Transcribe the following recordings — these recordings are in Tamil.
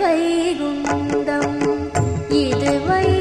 வைகுந்தம் இது வை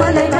Malay.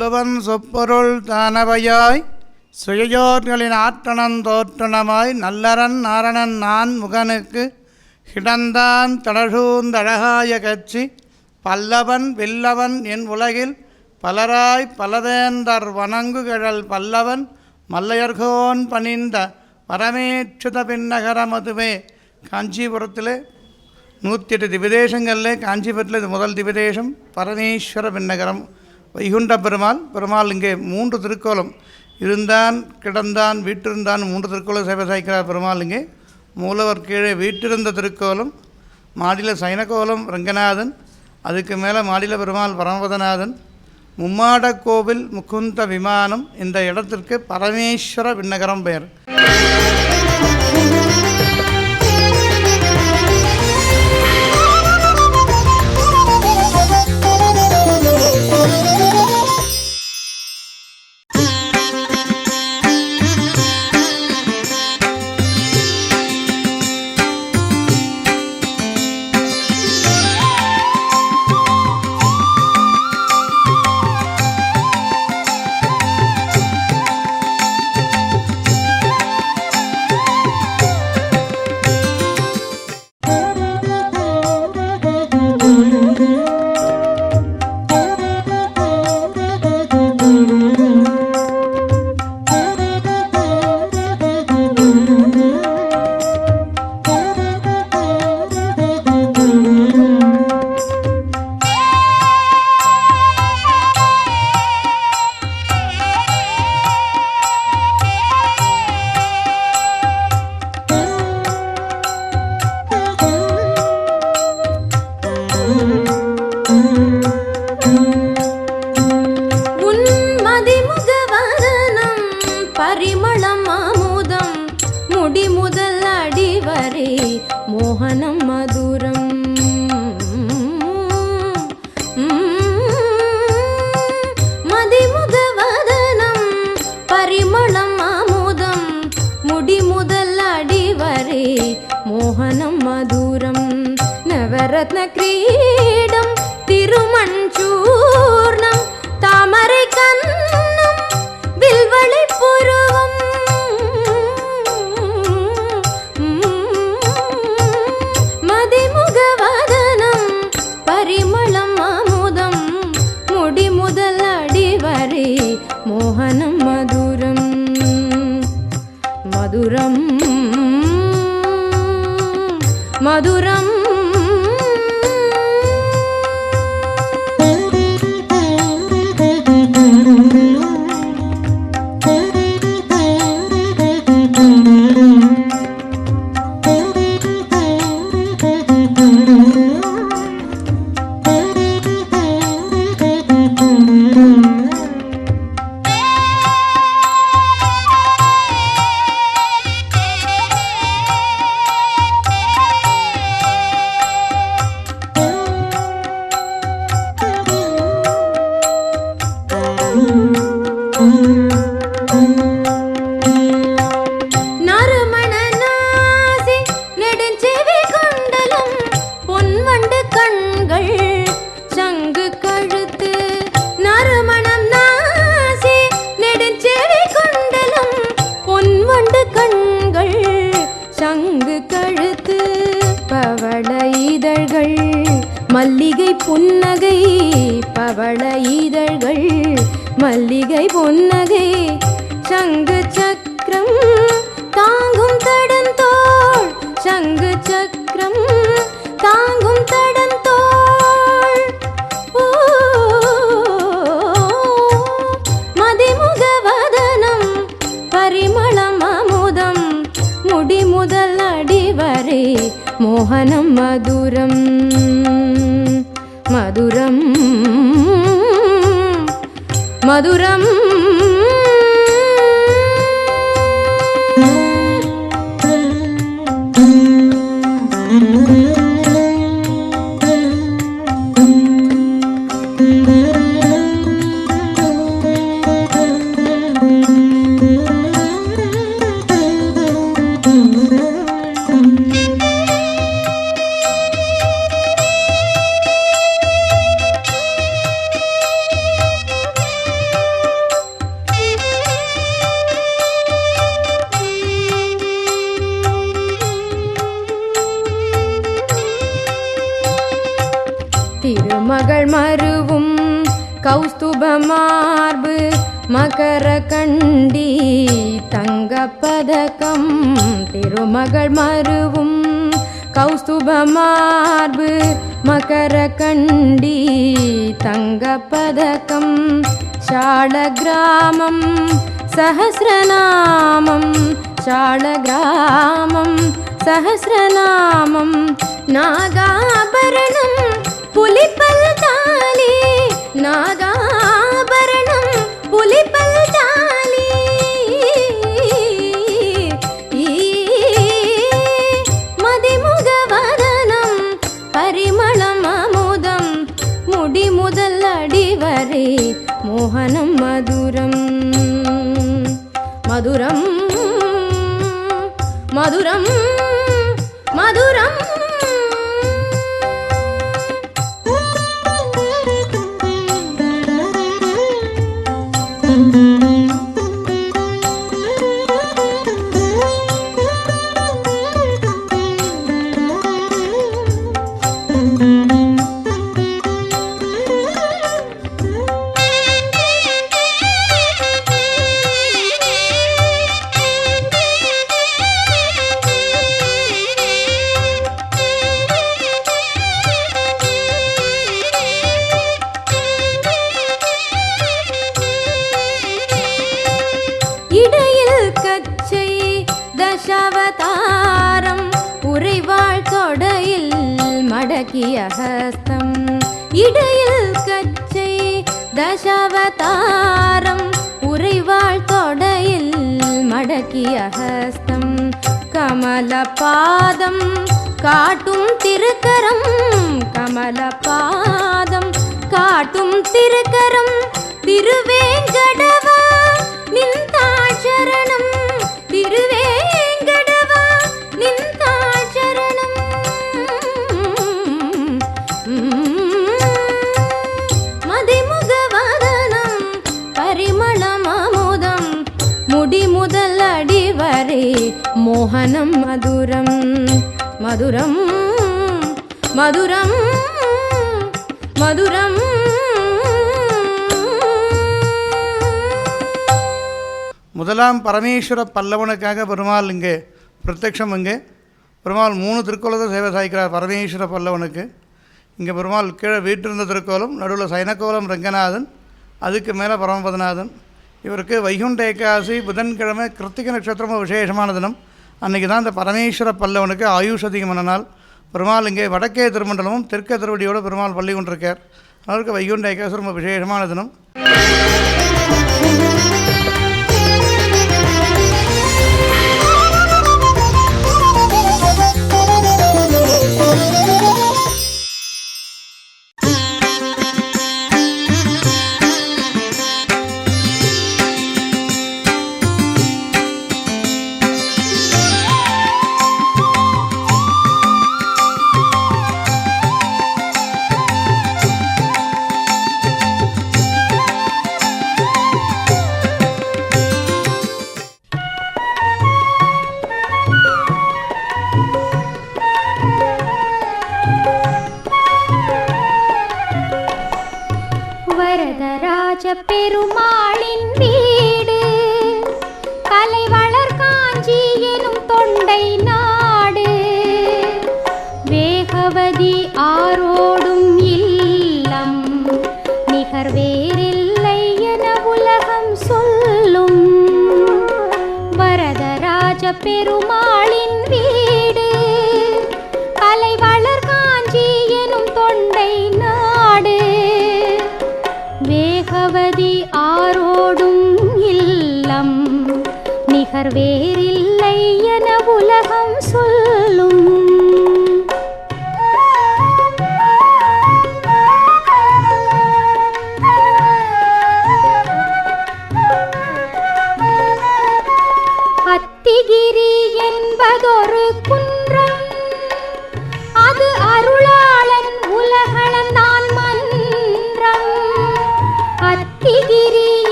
சொல்லுவன் சொப்பொருள் தானவையாய் சுயயோர்களின் ஆற்றணன் தோற்றணமாய் நல்லறன் நாரணன் நான் முகனுக்கு கிடந்தான் தடசூந்தழகாய கட்சி பல்லவன் வில்லவன் என் உலகில் பலராய் பலவேந்தர் வணங்குகழல் பல்லவன் மல்லையர்கோன் பணிந்த பரமேச்சுத பின்னகரமதுவே காஞ்சிபுரத்தில் நூற்றி எட்டு திவிதேசங்களில் காஞ்சிபுரத்தில் இது முதல் திவிதேசம் பரமேஸ்வர பின்னகரம் வைகுண்ட பெருமாள் பெருமாள் இங்கே மூன்று திருக்கோலம். இருந்தான் கிடந்தான் வீட்டிருந்தான் மூன்று திருக்கோலம் சேவை சாய்க்கிறார் பெருமாள் இங்கே. மூலவர் கீழே வீட்டிருந்த திருக்கோலம் மாடில சைனகோலம் ரங்கநாதன் அதுக்கு மேலே மாடில பெருமாள் பரமபதநாதன் மும்மாட கோவில் முகுந்த விமானம் இந்த இடத்திற்கு பரமேஸ்வர விண்ணகரம் பெயர். மோகனம் மதுரம் நவரத்ன கிரீடம் திருமஞ்சூர்ணம் தாமரை கண்ணம் வில்வளை பொருள் மோகனம் மதுரம் மதுரம் மதுரம் மருவும் கௌஸ்துப மார்பு மகர கண்டி தங்க பதக்கம் திருமகள் மருவும் கௌஸ்துப மார்பு மகர கண்டி தங்க பதக்கம் சாள கிராமம் சஹசிரநாமம் சால கிராமம் சஹசிரநாமம். நாகாபரணம் புலிப்பல் நாகாபரணம் புலிப்பல் தாலி மதிமுகவதனம் பரிமளம் அமுதம். முடி முதல் அடி வரை மோகனம் மதுரம். மதுரம் மதுரம் மதுரம். மடக்கிய ஹஸ்தம் இடையில் கச்சை தசாவதாரம் உறைவாழ் தொடையில் மடக்கிய ஹஸ்தம் கமல பாதம் காட்டும் திருக்கரம் கமல பாதம் காட்டும் திருக்கரம். திருவேங்கடவா நின்றாள் சரணம். மோகனம் மதுரம் மதுரம் மதுரம் மதுரம். முதலாம் பரமேஸ்வர பல்லவனுக்காக பெருமாள் இங்கே பிரத்யக்ஷம் இங்கே. பெருமாள் மூணு திருக்கோலத்தை சேவை சாய்க்கிறார் பரமேஸ்வர பல்லவனுக்கு. இங்கே பெருமாள் கீழே வீட்டிருந்த திருக்கோலம் நடுவில் சைனக்கோலம் ரங்கநாதன் அதுக்கு மேலே பரமபதநாதன். இவருக்கு வைகுண்ட ஏகாசி புதன்கிழமை கிருத்திக நட்சத்திரமும் விசேஷமான தினம். அன்றைக்கி தான் இந்த பரமேஸ்வர பல்லவனுக்கு ஆயுஷ் அதிகமான நாள் பெருமாள் இங்கே வடக்கே திருமண்டலமும் தெற்கே திருவடியோடு பெருமாள் பள்ளி கொண்டிருக்கார். அவருக்கு வைகுண்ட ஏகாசி ரொம்ப விசேஷமான தினம்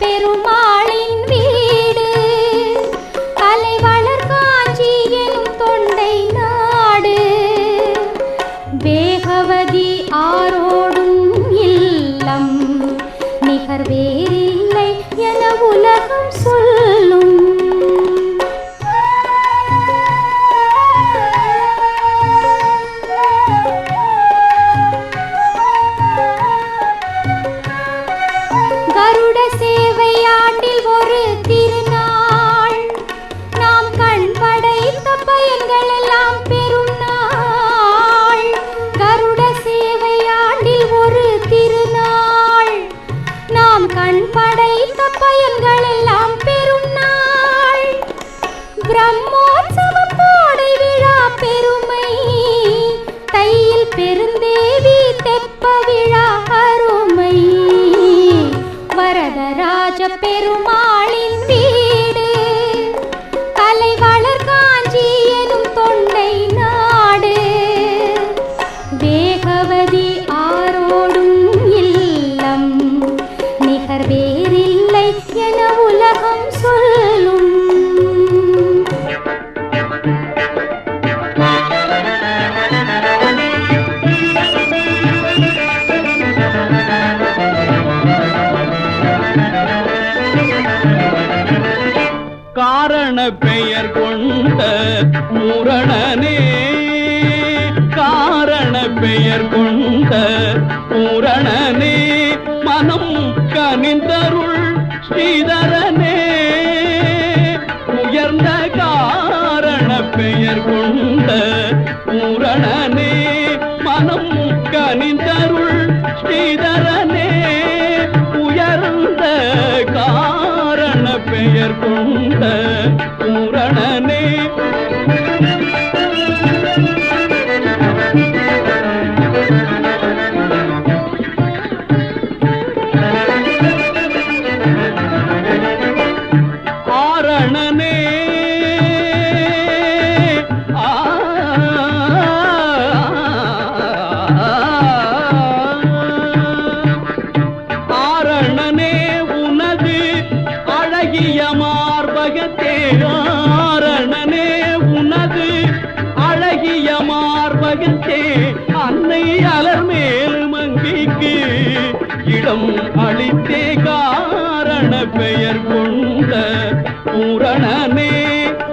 பெருமாளின் பயன்கள் எல்லாம் பெறும் நாள். பிரம்மோற்சவ கோடை விழா பெருமை. தையில் பெருந்தேவி தெப்ப விழா அருமை. வரதராஜ கொண்ட பூரணனே. காரண பெயர் கொண்ட பூரணனே. மனம் கனிந்தருள் ஸ்ரீதரனே. மார்பகத்தே ஆரணனே உனது அழகிய மார்பகத்தே அன்னை அலர் மேலும் அங்கிக்கு இடம் அளித்தே காரண பெயர் கொண்ட பூரணனே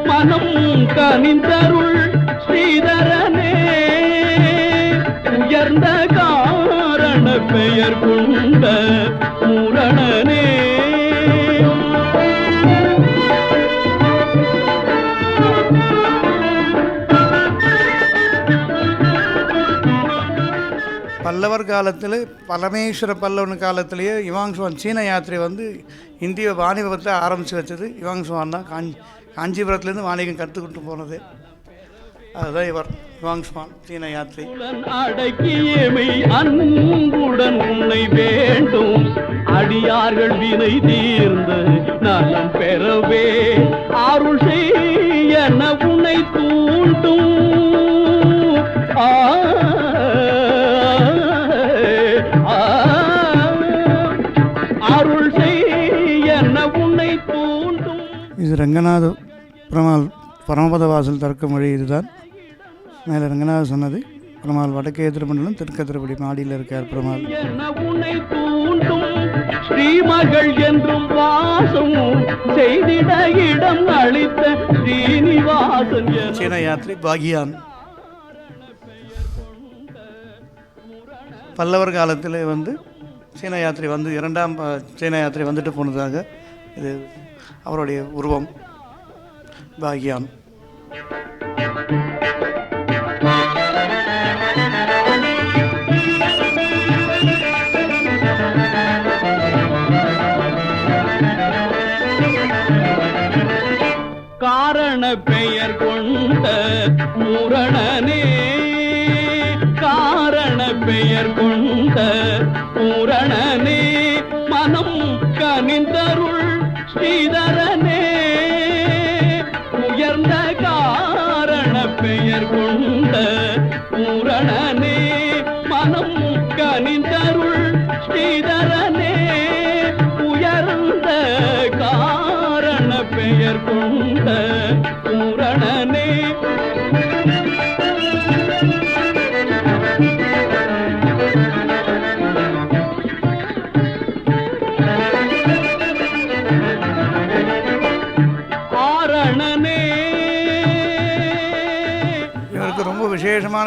மனம் கனிந்தருள் ஸ்ரீதரனே. உயர்ந்த காரண பெயர் கொண்ட பூரணனே. பல்லவர் காலத்தில் பரமேஸ்வர பல்லவன் காலத்திலேயே யுவாங்சுவான் சீன யாத்திரை வந்து இந்திய வாணிபத்தை ஆரம்பித்து வச்சது. யுவாங்சுவான் தான். காஞ்சி காஞ்சிபுரத்துலேருந்து வாணிகம் கற்றுக்கிட்டு போனது. அதுதான் இவர் யுவாங்சுவான் சீன யாத்திரை. அடக்கியமை அன்புடன் உன்னை வேண்டும். அடியார்கள் வினை தீர்ந்து நலம் பெறவே. அருள் செய்ய உன்னை தூண்டும். ஆ, ரங்கநாத பெருமாள் பரமபத வாசல் திறக்கும் வழி இதுதான். மேலே ரங்கநாதர் சொன்னது பெருமாள் வடக்கே திருமண்டலம் தெற்க திருப்படி மாடியில் இருக்கார் பெருமாள். ஸ்ரீமகள் என்றும் வாசம் செய்திட இடம் அளித்த ஸ்ரீனிவாசன் சீன யாத்திரை பாகியான். பல்லவர் காலத்தில் வந்து சீன யாத்திரை வந்து இரண்டாம் சீன யாத்திரை வந்துட்டு போனதாக இது அவருடைய உருவம். பாகியான். காரண பெயர் கொண்ட பூரணனே காரண பெயர் கொண்ட பூரணனே மனம் கனிந்தருள்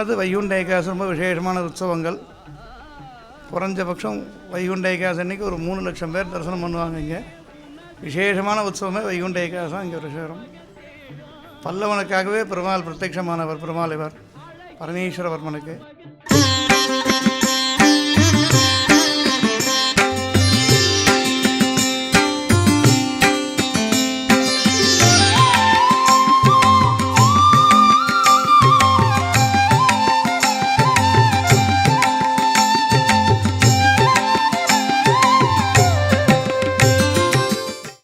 விசேஷமானது வைகுண்ட ஏகாதசி ரொம்ப விசேஷமான உற்சவங்கள். குறைஞ்சபட்சம் வைகுண்ட ஏகாதசி அன்னைக்கு ஒரு மூணு லட்சம் பேர் தரிசனம் பண்ணுவாங்க இங்கே. விசேஷமான உற்சவமே வைகுண்ட ஏகாசம் தான் இங்கே விசேஷம் பல்லவனுக்காகவே பெருமாள் பிரத்யட்சமானவர் பெருமாள் இவர் பரமேஸ்வரவர்மனுக்கு.